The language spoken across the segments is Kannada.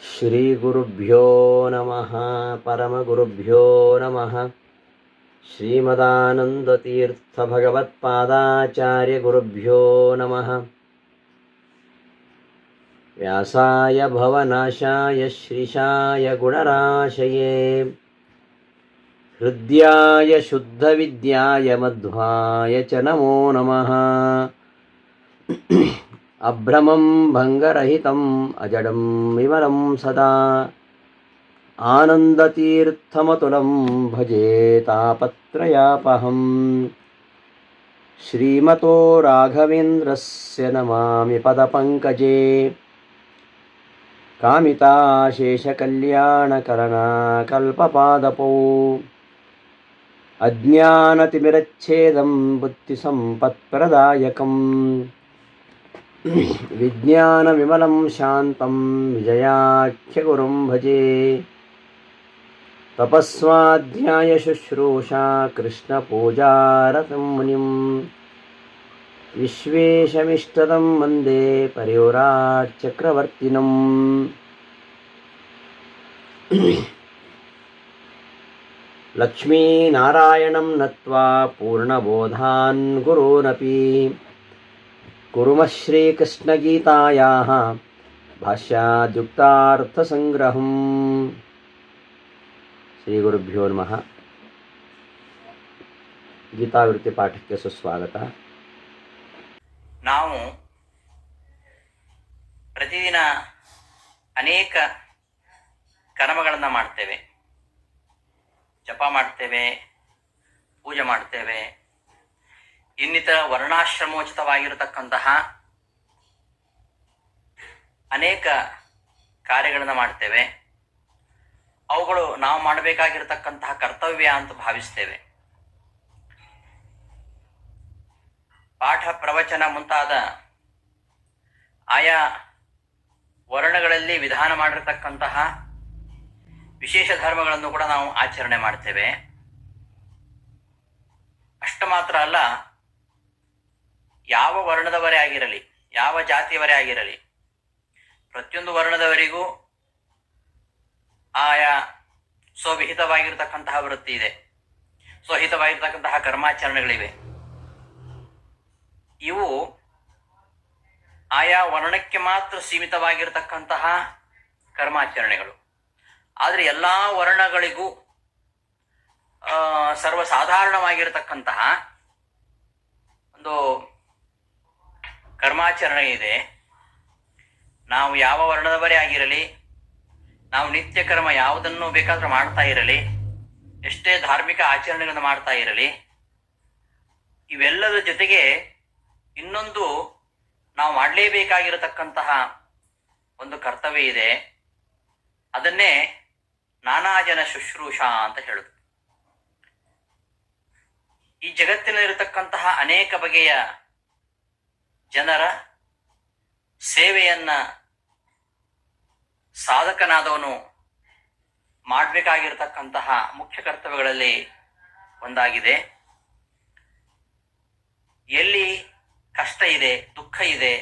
श्रीगुरुभ्यो नमः परमगुरुभ्यो नमः। श्रीमदानन्दतीर्थभगवत्पादाचार्यगुरुभ्यो नमः। व्यासाय भवनाशाय श्रीशाय गुणराशये। हृद्याय शुद्धविद्याय मध्वाय च नमो नमः अभ्रमं भङ्गरहितम् अजडं विमलं सदा आनन्दतीर्थमतुलं भजे तापत्रयापहम् श्रीमतो राघवेन्द्रस्य नमामि पदपङ्कजे कामिताशेषकल्याणकरणाकल्पपादपौ अज्ञानतिमिरच्छेदं बुद्धिसम्पत्प्रदायकम् विज्ञानविमलं शान्तं विजयाख्यगुरुं भजे। तपस्वाध्यायशुश्रूषा कृष्णपूजारतं मुनिं विश्वेशमिष्टदं वन्दे परिव्राट्चक्रवर्तिनम्। लक्ष्मीनारायणं नत्वा पूर्णबोधान् गुरूनपि कुर्मः श्रीकृष्णगीतायाः भाष्याद्युक्तार्थसङ्ग्रहम् ಶ್ರೀಗುರುಭ್ಯೋ ನಮಃ ಗೀತಾವೃತ್ತಿ ಪಾಠಕ್ಕೆ ಸುಸ್ವಾಗತ ನಾವು ಪ್ರತಿದಿನ ಅನೇಕ ಕರ್ಮಗಳನ್ನು ಮಾಡ್ತೇವೆ ಜಪ ಮಾಡ್ತೇವೆ ಪೂಜೆ ಮಾಡ್ತೇವೆ ಇನ್ನಿತರ ವರ್ಣಾಶ್ರಮೋಚಿತವಾಗಿರತಕ್ಕಂತಹ ಅನೇಕ ಕಾರ್ಯಗಳನ್ನು ಮಾಡ್ತೇವೆ. ಅವುಗಳು ನಾವು ಮಾಡಬೇಕಾಗಿರತಕ್ಕಂತಹ ಕರ್ತವ್ಯ ಅಂತ ಭಾವಿಸ್ತೇವೆ. ಪಾಠ ಪ್ರವಚನ ಮುಂತಾದ ಆಯಾ ವರ್ಣಗಳಲ್ಲಿ ವಿಧಾನ ಮಾಡಿರತಕ್ಕಂತಹ ವಿಶೇಷ ಧರ್ಮಗಳನ್ನು ಕೂಡ ನಾವು ಆಚರಣೆ ಮಾಡ್ತೇವೆ. ಅಷ್ಟು ಮಾತ್ರ ಅಲ್ಲ ಯಾವ ವರ್ಣದವರೇ ಆಗಿರಲಿ, ಯಾವ ಜಾತಿಯವರೇ ಆಗಿರಲಿ, ಪ್ರತಿಯೊಂದು ವರ್ಣದವರಿಗೂ ಆಯಾ ಸ್ವವಿಹಿತವಾಗಿರ್ತಕ್ಕಂತಹ ವೃತ್ತಿ ಇದೆ. ಸ್ವಹಿತವಾಗಿರ್ತಕ್ಕಂತಹ ಕರ್ಮಾಚರಣೆಗಳಿವೆ. ಇವು ಆಯಾ ವರ್ಣಕ್ಕೆ ಮಾತ್ರ ಸೀಮಿತವಾಗಿರ್ತಕ್ಕಂತಹ ಕರ್ಮಾಚರಣೆಗಳು. ಆದರೆ ಎಲ್ಲ ವರ್ಣಗಳಿಗೂ ಸರ್ವಸಾಧಾರಣವಾಗಿರ್ತಕ್ಕಂತಹ ಒಂದು ಕರ್ಮಾಚರಣೆ ಇದೆ. ನಾವು ಯಾವ ವರ್ಣದವರೇ ಆಗಿರಲಿ, ನಾವು ನಿತ್ಯ ಕರ್ಮ ಯಾವುದನ್ನು ಬೇಕಾದ್ರೂ ಮಾಡ್ತಾ ಇರಲಿ, ಎಷ್ಟೇ ಧಾರ್ಮಿಕ ಆಚರಣೆಗಳನ್ನು ಮಾಡ್ತಾ ಇರಲಿ, ಇವೆಲ್ಲದ ಜೊತೆಗೆ ಇನ್ನೊಂದು ನಾವು ಮಾಡಲೇಬೇಕಾಗಿರತಕ್ಕಂತಹ ಒಂದು ಕರ್ತವ್ಯ ಇದೆ. ಅದನ್ನೇ ನಾನಾ ಜನ ಶುಶ್ರೂಷಾ ಅಂತ ಹೇಳುದು. ಈ ಜಗತ್ತಿನಲ್ಲಿರತಕ್ಕಂತಹ ಅನೇಕ ಬಗೆಯ ಜನರ ಸೇವೆಯನ್ನ ಸಾಧಕನಾದವನು ಮಾಡಬೇಕಾಗಿರ್ತಕ್ಕಂತಹ ಮುಖ್ಯ ಕರ್ತವ್ಯಗಳಲ್ಲಿ ಒಂದಾಗಿದೆ. ಎಲ್ಲಿ ಕಷ್ಟ ಇದೆ, ದುಃಖ ಇದೆ,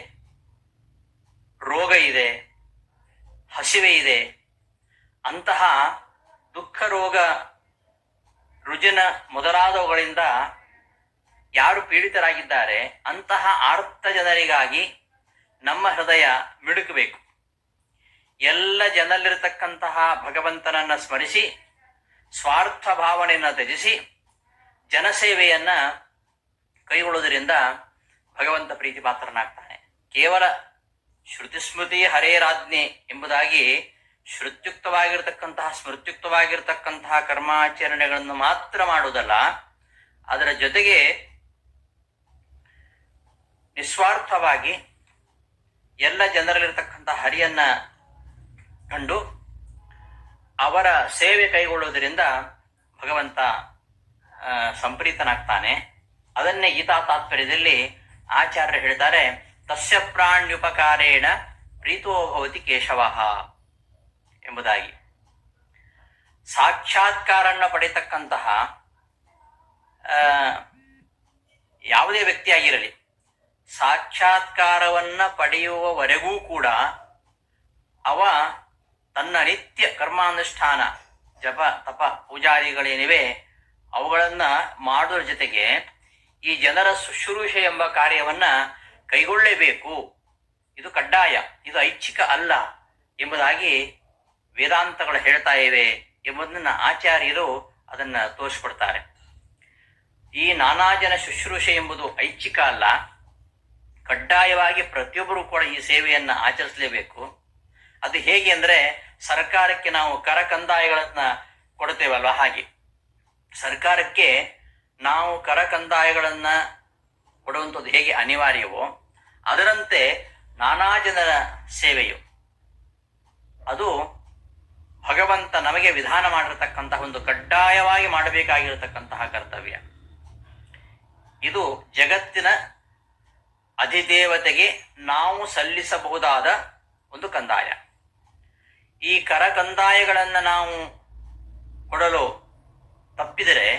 ರೋಗ ಇದೆ, ಹಸಿವೆ ಇದೆ, ಅಂತಹ ದುಃಖ, ರೋಗ, ರುಜಿನ ಮೊದಲಾದವುಗಳಿಂದ ಯಾರು ಪೀಡಿತರಾಗಿದ್ದಾರೆ ಅಂತಹ ಆರ್ಥ ಜನರಿಗಾಗಿ ನಮ್ಮ ಹೃದಯ ಮಿಡುಕಬೇಕು. ಎಲ್ಲ ಜನರಲ್ಲಿರತಕ್ಕಂತಹ ಭಗವಂತನನ್ನ ಸ್ಮರಿಸಿ, ಸ್ವಾರ್ಥ ಭಾವನೆಯನ್ನು ತ್ಯಜಿಸಿ, ಜನಸೇವೆಯನ್ನ ಕೈಗೊಳ್ಳುವುದರಿಂದ ಭಗವಂತ ಪ್ರೀತಿ ಪಾತ್ರನಾಗ್ತಾನೆ. ಕೇವಲ ಶ್ರುತಿ ಸ್ಮೃತಿ ಹರೇರಾಜ್ಞೆ ಎಂಬುದಾಗಿ ಶ್ರುತ್ಯುಕ್ತವಾಗಿರ್ತಕ್ಕಂತಹ, ಸ್ಮೃತ್ಯುಕ್ತವಾಗಿರ್ತಕ್ಕಂತಹ ಕರ್ಮಾಚರಣೆಗಳನ್ನು ಮಾತ್ರ ಮಾಡುವುದಲ್ಲ, ಅದರ ಜೊತೆಗೆ ನಿಸ್ವಾರ್ಥವಾಗಿ ಎಲ್ಲ ಜನರಲ್ಲಿರ್ತಕ್ಕಂಥ ಹರಿಯನ್ನ ಕಂಡು ಅವರ ಸೇವೆ ಕೈಗೊಳ್ಳುವುದರಿಂದ ಭಗವಂತ ಸಂಪ್ರೀತನಾಗ್ತಾನೆ. ಅದನ್ನೇ ಗೀತಾ ತಾತ್ಪರ್ಯದಲ್ಲಿ ಆಚಾರ್ಯರು ಹೇಳಿದ್ದಾರೆ, ತಸ್ಯ ಪ್ರಾಣ್ಯುಪಕಾರೇಣ ಪ್ರೀತೋಭವತಿ ಕೇಶವ ಎಂಬುದಾಗಿ. ಸಾಕ್ಷಾತ್ಕಾರನ್ನ ಪಡೆಯತಕ್ಕಂತಹ ಯಾವುದೇ ವ್ಯಕ್ತಿಯಾಗಿರಲಿ ಸಾಕ್ಷಾತ್ಕಾರವನ್ನ ಪಡೆಯುವವರೆಗೂ ಕೂಡ ಅವ ತನ್ನ ನಿತ್ಯ ಕರ್ಮಾನುಷ್ಠಾನ, ಜಪ, ತಪ, ಪೂಜಾದಿಗಳೇನಿವೆ, ಅವುಗಳನ್ನ ಮಾಡೋದ್ರ ಜೊತೆಗೆ ಈ ಜನರ ಶುಶ್ರೂಷೆ ಎಂಬ ಕಾರ್ಯವನ್ನ ಕೈಗೊಳ್ಳಲೇಬೇಕು ಇದು ಕಡ್ಡಾಯ, ಇದು ಐಚ್ಛಿಕ ಅಲ್ಲ ಎಂಬುದಾಗಿ ವೇದಾಂತಗಳು ಹೇಳ್ತಾ ಇವೆ ಎಂಬುದನ್ನ ಆಚಾರ್ಯರು ಅದನ್ನ ತೋರಿಸ್ಕೊಡ್ತಾರೆ. ಈ ನಾನಾ ಜನ ಶುಶ್ರೂಷೆ ಎಂಬುದು ಐಚ್ಛಿಕ ಅಲ್ಲ ಕಡ್ಡಾಯವಾಗಿ ಪ್ರತಿಯೊಬ್ಬರು ಕೂಡ ಈ ಸೇವೆಯನ್ನು ಆಚರಿಸಲೇಬೇಕು. ಅದು ಹೇಗೆ ಅಂದ್ರೆ ಸರ್ಕಾರಕ್ಕೆ ನಾವು ಕರ ಕಂದಾಯಗಳನ್ನ ಕೊಡ್ತೇವಲ್ವ ಹಾಗೆ. ಸರ್ಕಾರಕ್ಕೆ ನಾವು ಕರ ಕಂದಾಯಗಳನ್ನು ಕೊಡುವಂಥದ್ದು ಹೇಗೆ ಅನಿವಾರ್ಯವೋ, ಅದರಂತೆ ನಾನಾ ಜನರ ಸೇವೆಯು. ಅದು ಭಗವಂತ ನಮಗೆ ವಿಧಾನ ಮಾಡಿರತಕ್ಕಂತಹ ಒಂದು ಕಡ್ಡಾಯವಾಗಿ ಮಾಡಬೇಕಾಗಿರತಕ್ಕಂತಹ ಕರ್ತವ್ಯ. ಇದು ಜಗತ್ತಿನ ಅಧಿದೇವತೆಗೆ ನಾವು ಸಲ್ಲಿಸಬಹುದಾದ ಒಂದು ಕಂದಾಯ. ಈ ಕರ ಕಂದಾಯಗಳನ್ನು ನಾವು ಕೊಡಲು ತಪ್ಪಿದರೆ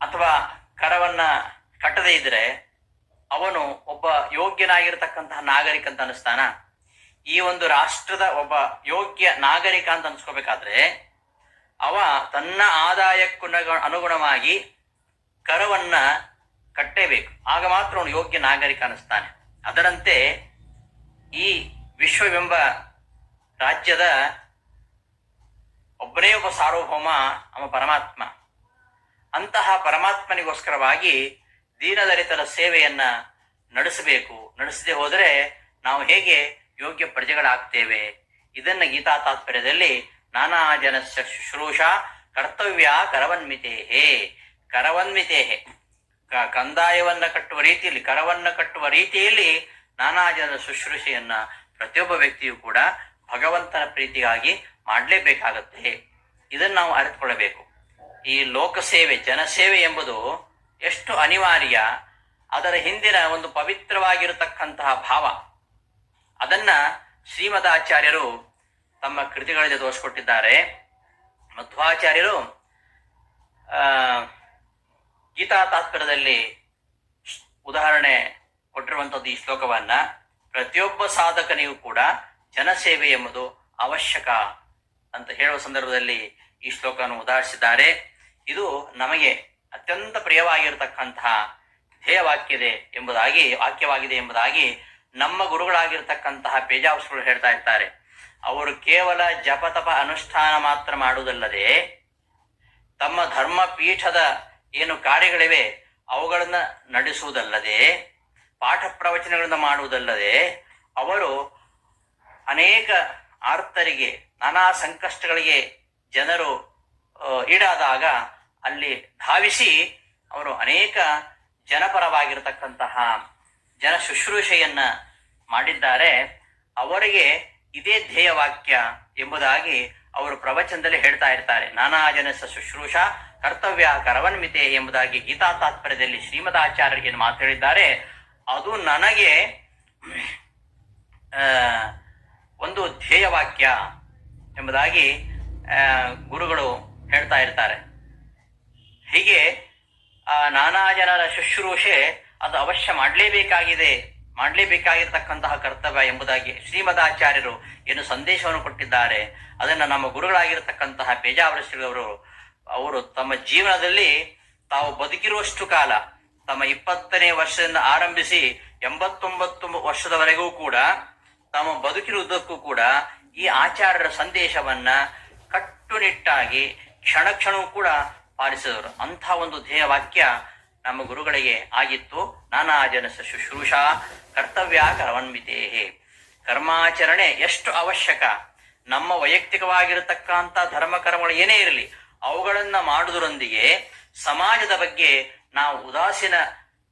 ಅಥವಾ ಕರವನ್ನ ಕಟ್ಟದೇ ಇದ್ರೆ ಅವನು ಒಬ್ಬ ಯೋಗ್ಯನಾಗಿರ್ತಕ್ಕಂತಹ ನಾಗರಿಕ ಅಂತ ಅನಿಸ್ತಾನ? ಈ ಒಂದು ರಾಷ್ಟ್ರದ ಒಬ್ಬ ಯೋಗ್ಯ ನಾಗರಿಕ ಅಂತ ಅನ್ಸ್ಕೋಬೇಕಾದ್ರೆ ಅವ ತನ್ನ ಆದಾಯಕ್ಕೂ ಅನುಗುಣವಾಗಿ ಕರವನ್ನ ಕಟ್ಟೇಬೇಕು. ಆಗ ಮಾತ್ರ ಅವನು ಯೋಗ್ಯ ನಾಗರಿಕ ಅನಿಸ್ತಾನೆ ಅದರಂತೆ ಈ ವಿಶ್ವವೆಂಬ ರಾಜ್ಯದ ಒಬ್ಬನೇ ಒಬ್ಬ ಸಾರ್ವಭೌಮ, ಅವ ಪರಮಾತ್ಮ. ಅಂತಹ ಪರಮಾತ್ಮನಿಗೋಸ್ಕರವಾಗಿ ದೀನದಲಿತರ ಸೇವೆಯನ್ನ ನಡೆಸಬೇಕು. ನಡೆಸದೆ ಹೋದರೆ ನಾವು ಹೇಗೆ ಯೋಗ್ಯ ಪ್ರಜೆಗಳಾಗ್ತೇವೆ? ಇದನ್ನ ಗೀತಾ ತಾತ್ಪರ್ಯದಲ್ಲಿ ನಾನಾ ಜನ ಶುಶ್ರೂಷ ಕರ್ತವ್ಯ ಕರವನ್ಮಿತೇಹೇ. ಕರವನ್ಮಿತೇಹೇ. ಕ- ಕಂದಾಯವನ್ನ ಕಟ್ಟುವ ರೀತಿಯಲ್ಲಿ, ಕರವನ್ನ ಕಟ್ಟುವ ರೀತಿಯಲ್ಲಿ ನಾನಾ ಜನರ ಶುಶ್ರೂಷೆಯನ್ನ ಪ್ರತಿಯೊಬ್ಬ ವ್ಯಕ್ತಿಯು ಕೂಡ ಭಗವಂತನ ಪ್ರೀತಿಗಾಗಿ ಮಾಡಲೇಬೇಕಾಗತ್ತೆ. ಇದನ್ನು ನಾವು ಅರಿತುಕೊಳ್ಳಬೇಕು. ಈ ಲೋಕಸೇವೆ, ಜನಸೇವೆ ಎಂಬುದು ಎಷ್ಟು ಅನಿವಾರ್ಯ, ಅದರ ಹಿಂದಿನ ಒಂದು ಪವಿತ್ರವಾಗಿರತಕ್ಕಂತಹ ಭಾವ. ಅದನ್ನ ಶ್ರೀಮದಾಚಾರ್ಯರು ತಮ್ಮ ಕೃತಿಗಳಲ್ಲಿ ತೋರಿಸ್ಕೊಟ್ಟಿದ್ದಾರೆ. ಮಧ್ವಾಚಾರ್ಯರು, ಆ ಗೀತಾ ತಾತ್ಪರ್ಯದಲ್ಲಿ ಉದಾಹರಣೆ ಕೊಟ್ಟಿರುವಂಥದ್ದು ಈ ಶ್ಲೋಕವನ್ನ. ಪ್ರತಿಯೊಬ್ಬ ಸಾಧಕನಿಗೂ ಕೂಡ ಜನಸೇವೆ ಎಂಬುದು ಅವಶ್ಯಕ ಅಂತ ಹೇಳುವ ಸಂದರ್ಭದಲ್ಲಿ ಈ ಶ್ಲೋಕವನ್ನು ಉದಾಹರಿಸಿದ್ದಾರೆ. ಇದು ನಮಗೆ ಅತ್ಯಂತ ಪ್ರಿಯವಾಗಿರತಕ್ಕಂತಹ ಧ್ಯೇಯವಾಕ್ಯದೆ ಎಂಬುದಾಗಿ, ವಾಕ್ಯವಾಗಿದೆ ಎಂಬುದಾಗಿ ನಮ್ಮ ಗುರುಗಳಾಗಿರ್ತಕ್ಕಂತಹ ಪೇಜಾವಸ್ಗಳು ಹೇಳ್ತಾ ಇರ್ತಾರೆ. ಅವರು ಕೇವಲ ಜಪತಪ ಅನುಷ್ಠಾನ ಮಾತ್ರ ಮಾಡುವುದಲ್ಲದೆ ತಮ್ಮ ಧರ್ಮ ಪೀಠದ ಏನು ಕಾರ್ಯಗಳಿವೆ? ಅವುಗಳನ್ನ ನಡೆಸುವುದಲ್ಲದೆ, ಪಾಠ ಪ್ರವಚನಗಳನ್ನು ಮಾಡುವುದಲ್ಲದೆ, ಅವರು ಅನೇಕ ಆರ್ತರಿಗೆ, ನಾನಾ ಸಂಕಷ್ಟಗಳಿಗೆ ಜನರು ಈಡಾದಾಗ ಅಲ್ಲಿ ಧಾವಿಸಿ ಅವರು ಅನೇಕ ಜನಪರವಾಗಿರತಕ್ಕಂತಹ ಜನ ಶುಶ್ರೂಷೆಯನ್ನ ಮಾಡಿದ್ದಾರೆ. ಅವರಿಗೆ ಇದೇ ಧ್ಯೇಯವಾಕ್ಯ ಎಂಬುದಾಗಿ ಅವರು ಪ್ರವಚನದಲ್ಲಿ ಹೇಳ್ತಾ ಇರ್ತಾರೆ. ನಾನಾ ಜನಸ ಶುಶ್ರೂಷ ಕರ್ತವ್ಯ ಕರವನ್ಮಿತೆ ಎಂಬುದಾಗಿ ಗೀತಾ ತಾತ್ಪರ್ಯದಲ್ಲಿ ಶ್ರೀಮದಾಚಾರ್ಯರು ಏನು ಮಾತು ಹೇಳಿದ್ದಾರೆ ಅದು ನನಗೆ ಒಂದು ಒಂದು ಧ್ಯೇಯವಾಕ್ಯ ಎಂಬುದಾಗಿ ಗುರುಗಳು ಹೇಳ್ತಾ ಇರ್ತಾರೆ. ಹೀಗೆ ನಾನಾ ಜನರ ಶುಶ್ರೂಷೆ ಅದು ಅವಶ್ಯ ಮಾಡಲೇಬೇಕಾಗಿದೆ, ಮಾಡಲೇಬೇಕಾಗಿರ್ತಕ್ಕಂತಹ ಕರ್ತವ್ಯ ಎಂಬುದಾಗಿ ಶ್ರೀಮದಾಚಾರ್ಯರು ಏನು ಸಂದೇಶವನ್ನು ಕೊಟ್ಟಿದ್ದಾರೆ, ಅದನ್ನು ನಮ್ಮ ಗುರುಗಳಾಗಿರ್ತಕ್ಕಂತಹ ಶ್ರೀ ಅವರು ತಮ್ಮ ಜೀವನದಲ್ಲಿ ತಾವು ಬದುಕಿರುವಷ್ಟು ಕಾಲ, ತಮ್ಮ ಇಪ್ಪತ್ತನೇ ವರ್ಷದಿಂದ ಆರಂಭಿಸಿ ಎಂಬತ್ತೊಂಬತ್ತು ವರ್ಷದವರೆಗೂ ಕೂಡ ತಮ್ಮ ಬದುಕಿರುವುದಕ್ಕೂ ಕೂಡ ಈ ಆಚಾರ್ಯರ ಸಂದೇಶವನ್ನ ಕಟ್ಟುನಿಟ್ಟಾಗಿ ಕ್ಷಣ ಕ್ಷಣವೂ ಕೂಡ ಪಾಲಿಸಿದರು ಅಂಥ ಒಂದು ಧ್ಯೇಯ ವಾಕ್ಯ ನಮ್ಮ ಗುರುಗಳಿಗೆ ಆಗಿತ್ತು. ನಾನಾ ಜನಸ ಶುಶ್ರೂಷಾ ಕರ್ತವ್ಯ ಕರವನ್ವಿತೇಹೇ. ಕರ್ಮಾಚರಣೆ ಎಷ್ಟು ಅವಶ್ಯಕ. ನಮ್ಮ ವೈಯಕ್ತಿಕವಾಗಿರತಕ್ಕಂಥ ಧರ್ಮ ಕರ್ಮಗಳು ಏನೇ ಇರಲಿ ಅವುಗಳನ್ನ ಮಾಡುವುದರೊಂದಿಗೆ ಸಮಾಜದ ಬಗ್ಗೆ ನಾವು ಉದಾಸೀನ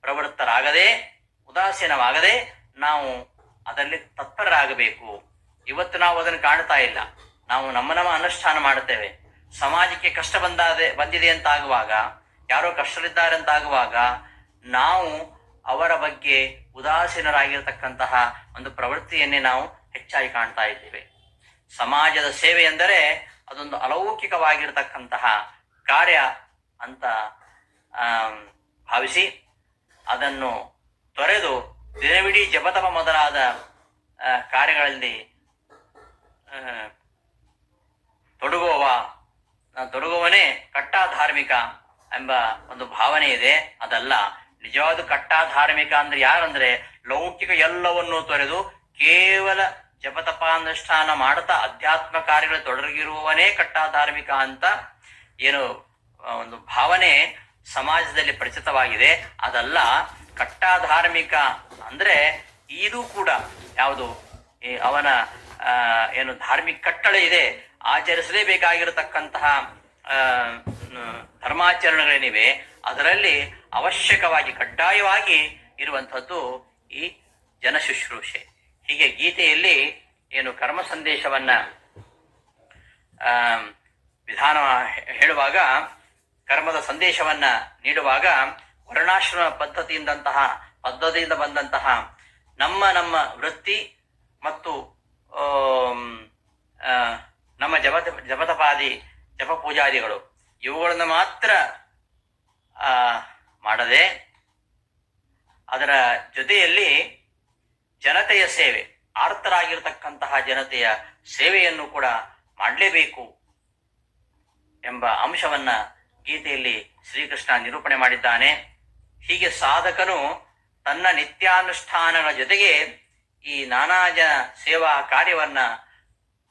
ಪ್ರವೃತ್ತರಾಗದೆ, ಉದಾಸೀನವಾಗದೆ ನಾವು ಅದರಲ್ಲಿ ತತ್ಪರರಾಗಬೇಕು. ಇವತ್ತು ನಾವು ಅದನ್ನು ಕಾಣ್ತಾ ಇಲ್ಲ. ನಾವು ನಮ್ಮ ನಮ್ಮ ಅನುಷ್ಠಾನ ಮಾಡುತ್ತೇವೆ. ಸಮಾಜಕ್ಕೆ ಕಷ್ಟ ಬಂದಾದೆ, ಬಂದಿದೆ ಅಂತ ಆಗುವಾಗ ಯಾರೋ ಕಷ್ಟದಲ್ಲಿದ್ದಾರೆ ಅಂತ ಆಗುವಾಗ ನಾವು ಅವರ ಬಗ್ಗೆ ಉದಾಸೀನರಾಗಿರತಕ್ಕಂತಹ ಒಂದು ಪ್ರವೃತ್ತಿಯನ್ನೇ ನಾವು ಹೆಚ್ಚಾಗಿ ಕಾಣ್ತಾ ಇದ್ದೇವೆ. ಸಮಾಜದ ಸೇವೆ ಎಂದರೆ ಅದೊಂದು ಅಲೌಕಿಕವಾಗಿರ್ತಕ್ಕಂತಹ ಕಾರ್ಯ ಅಂತ ಭಾವಿಸಿ ಅದನ್ನು ತೊರೆದು ದಿನವಿಡೀ ಜಪತಪ ಮೊದಲಾದ ಕಾರ್ಯಗಳಲ್ಲಿ ತೊಡಗುವ ತೊಡಗುವನೇ ಕಟ್ಟ ಧಾರ್ಮಿಕ ಎಂಬ ಒಂದು ಭಾವನೆ ಇದೆ. ಅದಲ್ಲ, ನಿಜವಾದ ಕಟ್ಟ ಧಾರ್ಮಿಕ ಅಂದ್ರೆ ಯಾರಂದ್ರೆ ಲೌಕಿಕ ಎಲ್ಲವನ್ನು ತೊರೆದು ಕೇವಲ ಜಪತಪಾನುಷ್ಠಾನ ಮಾಡುತ್ತಾ ಅಧ್ಯಾತ್ಮ ಕಾರ್ಯಗಳು ತೊಡಗಿರುವವನೇ ಕಟ್ಟ ಧಾರ್ಮಿಕ ಅಂತ ಏನು ಒಂದು ಭಾವನೆ ಸಮಾಜದಲ್ಲಿ ಪರಿಚಿತವಾಗಿದೆ. ಅದಲ್ಲ ಕಟ್ಟ ಧಾರ್ಮಿಕ ಅಂದ್ರೆ ಇದು ಕೂಡ ಯಾವುದು ಅವನ ಏನು ಧಾರ್ಮಿಕ ಕಟ್ಟಳೆ ಇದೆ, ಆಚರಿಸಲೇಬೇಕಾಗಿರತಕ್ಕಂತಹ ಧರ್ಮಾಚರಣೆಗಳೇನಿವೆ, ಅದರಲ್ಲಿ ಅವಶ್ಯಕವಾಗಿ ಕಡ್ಡಾಯವಾಗಿ ಇರುವಂಥದ್ದು ಈ ಜನಶುಶ್ರೂಷೆ. ಹೀಗೆ ಗೀತೆಯಲ್ಲಿ ಏನು ಕರ್ಮ ಸಂದೇಶವನ್ನ ವಿಧಾನ ಹೇಳುವಾಗ, ಕರ್ಮದ ಸಂದೇಶವನ್ನ ನೀಡುವಾಗ ವರ್ಣಾಶ್ರಮ ಪದ್ಧತಿಯಿಂದಂತಹ, ಪದ್ಧತಿಯಿಂದ ಬಂದಂತಹ ನಮ್ಮ ನಮ್ಮ ವೃತ್ತಿ ಮತ್ತು ನಮ್ಮ ಜಪತ ಜಪತಪಾದಿ ಜಪ ಪೂಜಾದಿಗಳು ಇವುಗಳನ್ನು ಮಾತ್ರ ಮಾಡದೆ, ಅದರ ಜೊತೆಯಲ್ಲಿ ಜನತೆಯ ಸೇವೆ ಆರ್ತರಾಗಿರ್ತಕ್ಕಂತಹ ಜನತೆಯ ಸೇವೆಯನ್ನು ಕೂಡ ಮಾಡಲೇಬೇಕು ಎಂಬ ಅಂಶವನ್ನ ಗೀತೆಯಲ್ಲಿ ಶ್ರೀಕೃಷ್ಣ ನಿರೂಪಣೆ ಮಾಡಿದ್ದಾನೆ. ಹೀಗೆ ಸಾಧಕನು ತನ್ನ ನಿತ್ಯಾನುಷ್ಠಾನಗಳ ಜೊತೆಗೆ ಈ ನಾನಾ ಜನ ಸೇವಾ ಕಾರ್ಯವನ್ನ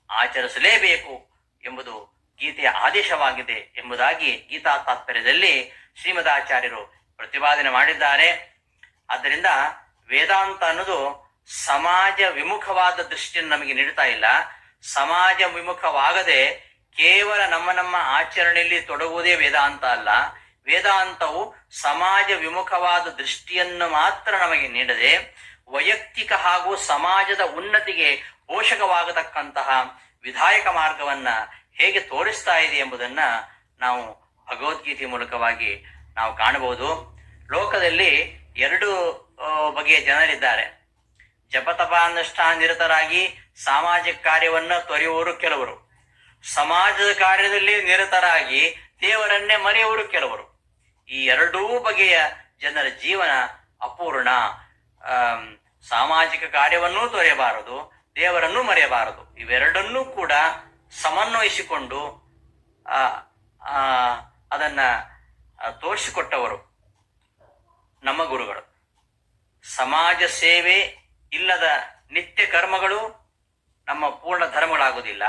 ಆಚರಿಸಲೇಬೇಕು ಎಂಬುದು ಗೀತೆಯ ಆದೇಶವಾಗಿದೆ ಎಂಬುದಾಗಿ ಗೀತಾ ತಾತ್ಪರ್ಯದಲ್ಲಿ ಶ್ರೀಮದಾಚಾರ್ಯರು ಪ್ರತಿಪಾದನೆ ಮಾಡಿದ್ದಾರೆ. ಆದ್ದರಿಂದ ವೇದಾಂತ ಅನ್ನೋದು ಸಮಾಜ ವಿಮುಖವಾದ ದೃಷ್ಟಿಯನ್ನು ನಮಗೆ ನೀಡ್ತಾ ಇಲ್ಲ. ಸಮಾಜ ವಿಮುಖವಾಗದೆ ಕೇವಲ ನಮ್ಮ ನಮ್ಮ ಆಚರಣೆಯಲ್ಲಿ ತೊಡಗುವುದೇ ವೇದಾಂತ ಅಲ್ಲ. ವೇದಾಂತವು ಸಮಾಜ ವಿಮುಖವಾದ ದೃಷ್ಟಿಯನ್ನು ಮಾತ್ರ ನಮಗೆ ನೀಡದೆ ವೈಯಕ್ತಿಕ ಹಾಗೂ ಸಮಾಜದ ಉನ್ನತಿಗೆ ಪೋಷಕವಾಗತಕ್ಕಂತಹ ವಿಧಾಯಕ ಮಾರ್ಗವನ್ನ ಹೇಗೆ ತೋರಿಸ್ತಾ ಇದೆ ಎಂಬುದನ್ನ ನಾವು ಭಗವದ್ಗೀತೆ ಮೂಲಕವಾಗಿ ನಾವು ಕಾಣಬಹುದು. ಲೋಕದಲ್ಲಿ ಎರಡು ಬಗೆಯ ಜನರಿದ್ದಾರೆ. ಜಪತಪಾನುಷ್ಠಾನ ನಿರತರಾಗಿ ಸಾಮಾಜಿಕ ಕಾರ್ಯವನ್ನ ತೊರೆಯುವರು ಕೆಲವರು. ಸಮಾಜದ ಕಾರ್ಯದಲ್ಲಿ ನಿರತರಾಗಿ ದೇವರನ್ನೇ ಮರೆಯುವರು ಕೆಲವರು. ಈ ಎರಡೂ ಬಗೆಯ ಜನರ ಜೀವನ ಅಪೂರ್ಣ. ಸಾಮಾಜಿಕ ಕಾರ್ಯವನ್ನೂ ತೊರೆಯಬಾರದು, ದೇವರನ್ನೂ ಮರೆಯಬಾರದು. ಇವೆರಡನ್ನೂ ಕೂಡ ಸಮನ್ವಯಿಸಿಕೊಂಡು ಅದನ್ನ ತೋರಿಸಿಕೊಟ್ಟವರು ನಮ್ಮ ಗುರುಗಳು. ಸಮಾಜ ಸೇವೆ ಇಲ್ಲದ ನಿತ್ಯ ಕರ್ಮಗಳು ನಮ್ಮ ಪೂರ್ಣ ಧರ್ಮಗಳಾಗುವುದಿಲ್ಲ.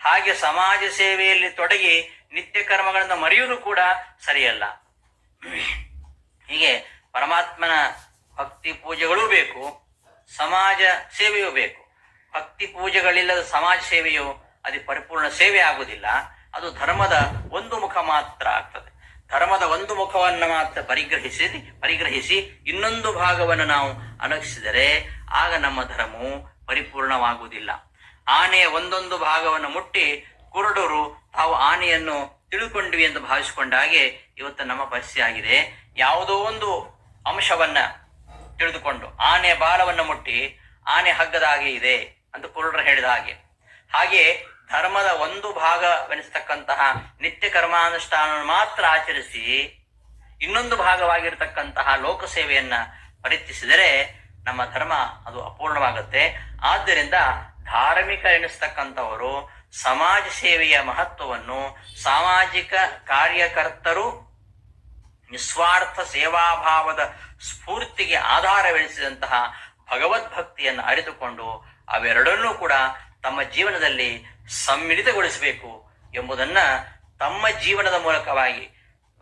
ಹಾಗೆ ಸಮಾಜ ಸೇವೆಯಲ್ಲಿ ತೊಡಗಿ ನಿತ್ಯ ಕರ್ಮಗಳನ್ನು ಮರೆಯುವುದು ಕೂಡ ಸರಿಯಲ್ಲ. ಹೀಗೆ ಪರಮಾತ್ಮನ ಭಕ್ತಿ ಪೂಜೆಗಳೂ ಬೇಕು, ಸಮಾಜ ಸೇವೆಯೂ ಬೇಕು. ಭಕ್ತಿ ಪೂಜೆಗಳಿಲ್ಲದ ಸಮಾಜ ಸೇವೆಯು ಅದು ಪರಿಪೂರ್ಣ ಸೇವೆ ಆಗುವುದಿಲ್ಲ. ಅದು ಧರ್ಮದ ಒಂದು ಮುಖ ಮಾತ್ರ ಆಗ್ತದೆ. ಧರ್ಮದ ಒಂದು ಮುಖವನ್ನು ಮಾತ್ರ ಪರಿಗ್ರಹಿಸಿ ಪರಿಗ್ರಹಿಸಿ ಇನ್ನೊಂದು ಭಾಗವನ್ನು ನಾವು ಅನುಷ್ಠಿಸಿದರೆ ಆಗ ನಮ್ಮ ಧರ್ಮವು ಪರಿಪೂರ್ಣವಾಗುವುದಿಲ್ಲ. ಆನೆಯ ಒಂದೊಂದು ಭಾಗವನ್ನು ಮುಟ್ಟಿ ಕುರುಡರು ತಾವು ಆನೆಯನ್ನು ತಿಳ್ಕೊಂಡ್ವಿ ಎಂದು ಭಾವಿಸಿಕೊಂಡ ಹಾಗೆ ಇವತ್ತು ನಮ್ಮ ಪರಿಸ್ಥಿತಿ ಆಗಿದೆ. ಯಾವುದೋ ಒಂದು ಅಂಶವನ್ನ ತಿಳಿದುಕೊಂಡು ಆನೆ ಬಾಲವನ್ನು ಮುಟ್ಟಿ ಆನೆ ಹಗ್ಗದ ಹಾಗೆ ಇದೆ ಅಂತ ಕುರುಡರು ಹೇಳಿದ ಹಾಗೆ. ಹಾಗೆ ಧರ್ಮದ ಒಂದು ಭಾಗವೆನಿಸ್ತಕ್ಕಂತಹ ನಿತ್ಯ ಕರ್ಮಾನುಷ್ಠಾನವನ್ನು ಮಾತ್ರ ಆಚರಿಸಿ ಇನ್ನೊಂದು ಭಾಗವಾಗಿರ್ತಕ್ಕಂತಹ ಲೋಕ ಸೇವೆಯನ್ನ ಪರಿತ್ಯಿಸಿದರೆ ನಮ್ಮ ಧರ್ಮ ಅದು ಅಪೂರ್ಣವಾಗುತ್ತೆ. ಆದ್ದರಿಂದ ಧಾರ್ಮಿಕ ಎನಿಸ್ತಕ್ಕಂಥವರು ಸಮಾಜ ಸೇವೆಯ ಮಹತ್ವವನ್ನು ಸಾಮಾಜಿಕ ಕಾರ್ಯಕರ್ತರು ನಿಸ್ವಾರ್ಥ ಸೇವಾಭಾವದ ಸ್ಫೂರ್ತಿಗೆ ಆಧಾರವೆನಿಸಿದಂತಹ ಭಗವದ್ಭಕ್ತಿಯನ್ನು ಅರಿತುಕೊಂಡು ಅವೆರಡನ್ನೂ ಕೂಡ ತಮ್ಮ ಜೀವನದಲ್ಲಿ ಸಮ್ಮಿಳಿತಗೊಳಿಸಬೇಕು ಎಂಬುದನ್ನ ತಮ್ಮ ಜೀವನದ ಮೂಲಕವಾಗಿ,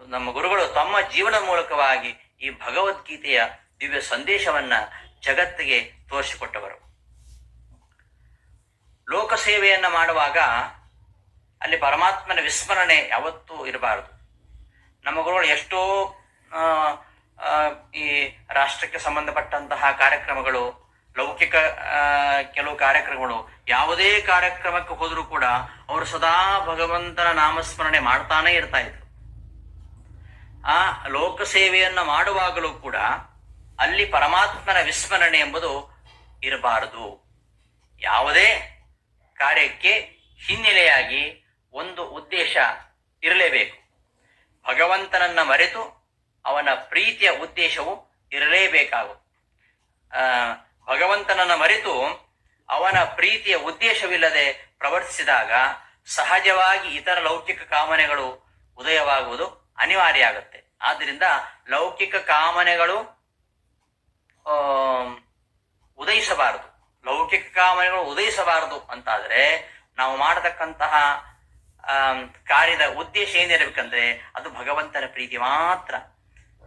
ನಮ್ಮ ಗುರುಗಳು ತಮ್ಮ ಜೀವನದ ಮೂಲಕವಾಗಿ ಈ ಭಗವದ್ಗೀತೆಯ ದಿವ್ಯ ಸಂದೇಶವನ್ನ ಜಗತ್ತಿಗೆ ತೋರಿಸಿಕೊಟ್ಟವರು. ಲೋಕ ಸೇವೆಯನ್ನ ಮಾಡುವಾಗ ಅಲ್ಲಿ ಪರಮಾತ್ಮನ ವಿಸ್ಮರಣೆ ಯಾವತ್ತೂ ಇರಬಾರದು. ನಮ್ಮ ಗುರುಗಳು ಎಷ್ಟೋ ಈ ರಾಷ್ಟ್ರಕ್ಕೆ ಸಂಬಂಧಪಟ್ಟಂತಹ ಕಾರ್ಯಕ್ರಮಗಳು ಲೌಕಿಕ ಕೆಲವು ಕಾರ್ಯಕ್ರಮಗಳು ಯಾವುದೇ ಕಾರ್ಯಕ್ರಮಕ್ಕೆ ಹೋದರೂ ಕೂಡ ಅವರು ಸದಾ ಭಗವಂತನ ನಾಮಸ್ಮರಣೆ ಮಾಡ್ತಾನೆ ಇರ್ತಾ ಇದ್ರು. ಆ ಲೋಕ ಸೇವೆಯನ್ನ ಮಾಡುವಾಗಲೂ ಕೂಡ ಅಲ್ಲಿ ಪರಮಾತ್ಮನ ವಿಸ್ಮರಣೆ ಎಂಬುದು ಇರಬಾರದು. ಯಾವುದೇ ಕಾರ್ಯಕ್ಕೆ ಹಿನ್ನೆಲೆಯಾಗಿ ಒಂದು ಉದ್ದೇಶ ಇರಲೇಬೇಕು. ಭಗವಂತನನ್ನ ಮರೆತು ಅವನ ಪ್ರೀತಿಯ ಉದ್ದೇಶವು ಇರಲೇಬೇಕಾಗುತ್ತೆ ಆ, ಭಗವಂತನನ್ನ ಮರೆತು ಅವನ ಪ್ರೀತಿಯ ಉದ್ದೇಶವಿಲ್ಲದೆ ಪ್ರವರ್ತಿಸಿದಾಗ ಸಹಜವಾಗಿ ಇತರ ಲೌಕಿಕ ಕಾಮನೆಗಳು ಉದಯವಾಗುವುದು ಅನಿವಾರ್ಯ ಆಗುತ್ತೆ. ಆದ್ದರಿಂದ ಲೌಕಿಕ ಕಾಮನೆಗಳು ಉದಯಿಸಬಾರದು. ಲೌಕಿಕ ಕಾಮನೆಗಳು ಉದಯಿಸಬಾರದು ಅಂತಾದ್ರೆ ನಾವು ಮಾಡತಕ್ಕಂತಹ ಕಾರ್ಯದ ಉದ್ದೇಶ ಏನಿರಬೇಕಂದ್ರೆ ಅದು ಭಗವಂತನ ಪ್ರೀತಿ ಮಾತ್ರ.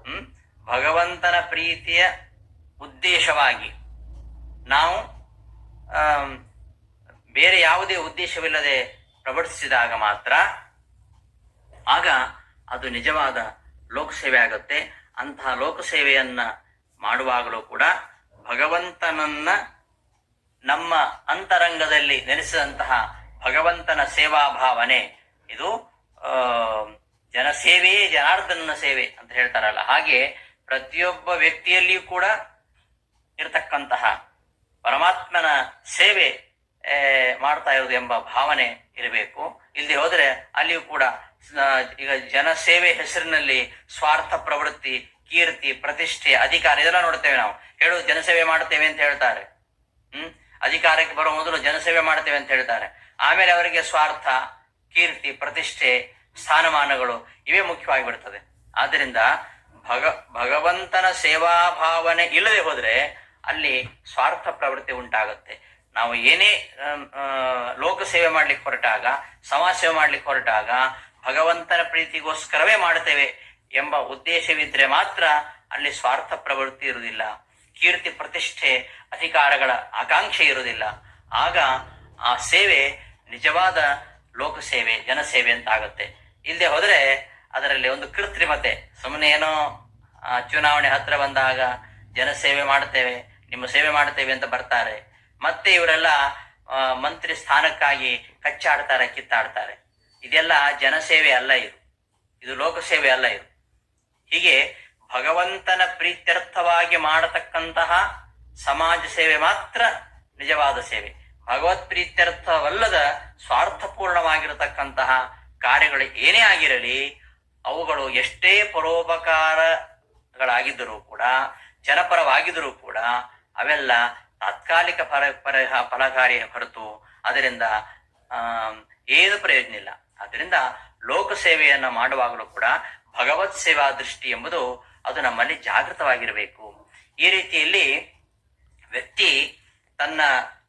ಹ್ಮ್? ಭಗವಂತನ ಪ್ರೀತಿಯ ಉದ್ದೇಶವಾಗಿ. ನಾವು ಬೇರೆ ಯಾವುದೇ ಉದ್ದೇಶವಿಲ್ಲದೆ ಪ್ರವರ್ತಿಸಿದಾಗ ಮಾತ್ರ ಆಗ ಅದು ನಿಜವಾದ ಲೋಕಸೇವೆ ಆಗುತ್ತೆ. ಅಂತಹ ಲೋಕಸೇವೆಯನ್ನ ಮಾಡುವಾಗಲೂ ಕೂಡ ಭಗವಂತನನ್ನ ನಮ್ಮ ಅಂತರಂಗದಲ್ಲಿ ನೆಲೆಸಿದಂತಹ ಭಗವಂತನ ಸೇವಾ ಭಾವನೆ ಇದು ಜನ ಜನಸೇವೆಯೇ ಜನಾರ್ದನ ಸೇವೆ ಅಂತ ಹೇಳ್ತಾರಲ್ಲ. ಹಾಗೆ ಪ್ರತಿಯೊಬ್ಬ ವ್ಯಕ್ತಿಯಲ್ಲಿಯೂ ಕೂಡ ಇರತಕ್ಕಂತಹ ಪರಮಾತ್ಮನ ಸೇವೆ ಮಾಡ್ತಾ ಇರೋದು ಎಂಬ ಭಾವನೆ ಇರಬೇಕು. ಇಲ್ಲಿ ಹೋದ್ರೆ ಅಲ್ಲಿಯೂ ಕೂಡ ಈಗ ಜನಸೇವೆ ಹೆಸರಿನಲ್ಲಿ ಸ್ವಾರ್ಥ, ಪ್ರವೃತ್ತಿ, ಕೀರ್ತಿ, ಪ್ರತಿಷ್ಠೆ, ಅಧಿಕಾರ ಇದೆಲ್ಲ ನೋಡ್ತೇವೆ ನಾವು. ಹೇಳೋದು ಜನಸೇವೆ ಮಾಡ್ತೇವೆ ಅಂತ ಹೇಳ್ತಾರೆ. ಹ್ಮ್? ಅಧಿಕಾರಕ್ಕೆ ಬರೋ ಮೊದಲು ಜನಸೇವೆ ಮಾಡ್ತೇವೆ ಅಂತ ಹೇಳ್ತಾರೆ. ಆಮೇಲೆ ಅವರಿಗೆ ಸ್ವಾರ್ಥ, ಕೀರ್ತಿ, ಪ್ರತಿಷ್ಠೆ, ಸ್ಥಾನಮಾನಗಳು ಇವೇ ಮುಖ್ಯವಾಗಿ ಬಿಡ್ತದೆ ಆದ್ರಿಂದ ಭಗ, ಭಗವಂತನ ಸೇವಾ ಭಾವನೆ ಇಲ್ಲದೆ ಹೋದ್ರೆ ಅಲ್ಲಿ ಸ್ವಾರ್ಥ ಪ್ರವೃತ್ತಿ ಉಂಟಾಗುತ್ತೆ. ನಾವು ಏನೇ ಲೋಕ ಸೇವೆ ಮಾಡ್ಲಿಕ್ಕೆ ಹೊರಟಾಗ, ಸಮಾಜ ಸೇವೆ ಮಾಡ್ಲಿಕ್ಕೆ ಹೊರಟಾಗ, ಭಗವಂತನ ಪ್ರೀತಿಗೋಸ್ಕರವೇ ಮಾಡ್ತೇವೆ ಎಂಬ ಉದ್ದೇಶವಿದ್ರೆ ಮಾತ್ರ ಅಲ್ಲಿ ಸ್ವಾರ್ಥ ಪ್ರವೃತ್ತಿ ಇರುವುದಿಲ್ಲ. ಕೀರ್ತಿ ಪ್ರತಿಷ್ಠೆ, ಅಧಿಕಾರಗಳ ಆಕಾಂಕ್ಷೆ ಇರುವುದಿಲ್ಲ. ಆಗ ಆ ಸೇವೆ ನಿಜವಾದ ಲೋಕಸೇವೆ ಜನಸೇವೆ ಅಂತ ಆಗುತ್ತೆ ಇಲ್ಲದೆ ಹೋದರೆ ಅದರಲ್ಲಿ ಒಂದು ಕೃತ್ರಿಮತೆ. ಸುಮ್ಮನೆ ಏನೋ ಚುನಾವಣೆ ಹತ್ರ ಬಂದಾಗ ಜನಸೇವೆ ಮಾಡ್ತೇವೆ ನಿಮ್ಮ ಸೇವೆ ಮಾಡ್ತೇವೆ ಅಂತ ಬರ್ತಾರೆ. ಮತ್ತೆ ಇವರೆಲ್ಲ ಮಂತ್ರಿ ಸ್ಥಾನಕ್ಕಾಗಿ ಕಚ್ಚಾಡ್ತಾರೆ, ಕಿತ್ತಾಡ್ತಾರೆ. ಇದೆಲ್ಲ ಜನಸೇವೆ ಅಲ್ಲ ಇದು. ಇದು ಲೋಕಸೇವೆ ಅಲ್ಲ ಇದು. ಹೀಗೆ ಭಗವಂತನ ಪ್ರೀತ್ಯರ್ಥವಾಗಿ ಮಾಡತಕ್ಕಂತಹ ಸಮಾಜ ಸೇವೆ ಮಾತ್ರ ನಿಜವಾದ ಸೇವೆ. ಭಗವತ್ ಪ್ರೀತ್ಯರ್ಥವಲ್ಲದ ಸ್ವಾರ್ಥಪೂರ್ಣವಾಗಿರತಕ್ಕಂತಹ ಕಾರ್ಯಗಳು ಏನೇ ಆಗಿರಲಿ, ಅವುಗಳು ಎಷ್ಟೇ ಪರೋಪಕಾರಗಳಾಗಿದ್ದರೂ ಕೂಡ, ಜನಪರವಾಗಿದ್ದರೂ ಕೂಡ ಅವೆಲ್ಲ ತಾತ್ಕಾಲಿಕ ಪರ ಪರಿಹ, ಫಲಕಾರಿ ಹೊರತು ಅದರಿಂದ ಏನು ಪ್ರಯೋಜನ ಇಲ್ಲ. ಅದರಿಂದ ಲೋಕ ಸೇವೆಯನ್ನು ಮಾಡುವಾಗಲೂ ಕೂಡ ಭಗವತ್ ಸೇವಾ ದೃಷ್ಟಿ ಎಂಬುದು ಅದು ನಮ್ಮಲ್ಲಿ ಜಾಗೃತವಾಗಿರಬೇಕು. ಈ ರೀತಿಯಲ್ಲಿ ವ್ಯಕ್ತಿ ತನ್ನ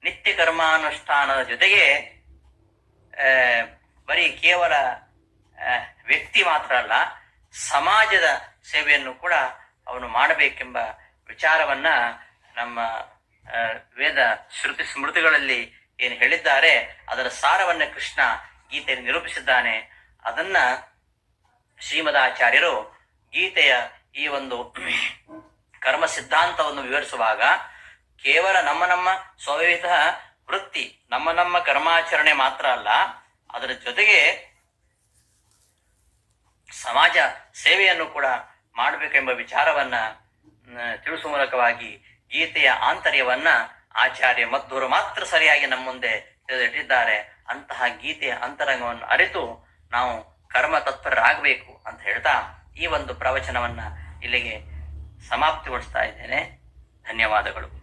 ನಿತ್ಯ ಕರ್ಮಾನುಷ್ಠಾನದ ಜೊತೆಗೆ ಬರೀ ಕೇವಲ ವ್ಯಕ್ತಿ ಮಾತ್ರ ಅಲ್ಲ, ಸಮಾಜದ ಸೇವೆಯನ್ನು ಕೂಡ ಅವನು ಮಾಡಬೇಕೆಂಬ ವಿಚಾರವನ್ನ ನಮ್ಮ ವೇದ ಶ್ರುತಿ ಸ್ಮೃತಿಗಳಲ್ಲಿ ಏನು ಹೇಳಿದ್ದಾರೆ, ಅದರ ಸಾರವನ್ನ ಕೃಷ್ಣ ಗೀತೆಯಲ್ಲಿ ನಿರೂಪಿಸಿದ್ದಾನೆ. ಅದನ್ನ ಶ್ರೀಮದಾಚಾರ್ಯರು ಗೀತೆಯ ಈ ಒಂದು ಕರ್ಮ ಸಿದ್ಧಾಂತವನ್ನು ವಿವರಿಸುವಾಗ, ಕೇವಲ ನಮ್ಮ ನಮ್ಮ ಸ್ವವಿಧ ವೃತ್ತಿ, ನಮ್ಮ ನಮ್ಮ ಕರ್ಮಾಚರಣೆ ಮಾತ್ರ ಅಲ್ಲ, ಅದರ ಜೊತೆಗೆ ಸಮಾಜ ಸೇವೆಯನ್ನು ಕೂಡ ಮಾಡಬೇಕೆಂಬ ವಿಚಾರವನ್ನ ತಿಳಿಸುವ ಮೂಲಕವಾಗಿ ಗೀತೆಯ ಆಂತರ್ಯವನ್ನ ಆಚಾರ್ಯ ಮದ್ದೂರು ಮಾತ್ರ ಸರಿಯಾಗಿ ನಮ್ಮ ಮುಂದೆ ತಿಳಿದಿಟ್ಟಿದ್ದಾರೆ ಅಂತಹ ಗೀತೆಯ ಅಂತರಂಗವನ್ನು ಅರಿತು ನಾವು ಕರ್ಮ ತತ್ಪರರಾಗಬೇಕು ಅಂತ ಹೇಳ್ತಾ ಈ ಒಂದು ಪ್ರವಚನವನ್ನ ಇಲ್ಲಿಗೆ ಸಮಾಪ್ತಿಗೊಳಿಸ್ತಾ ಇದ್ದೇನೆ. ಧನ್ಯವಾದಗಳು.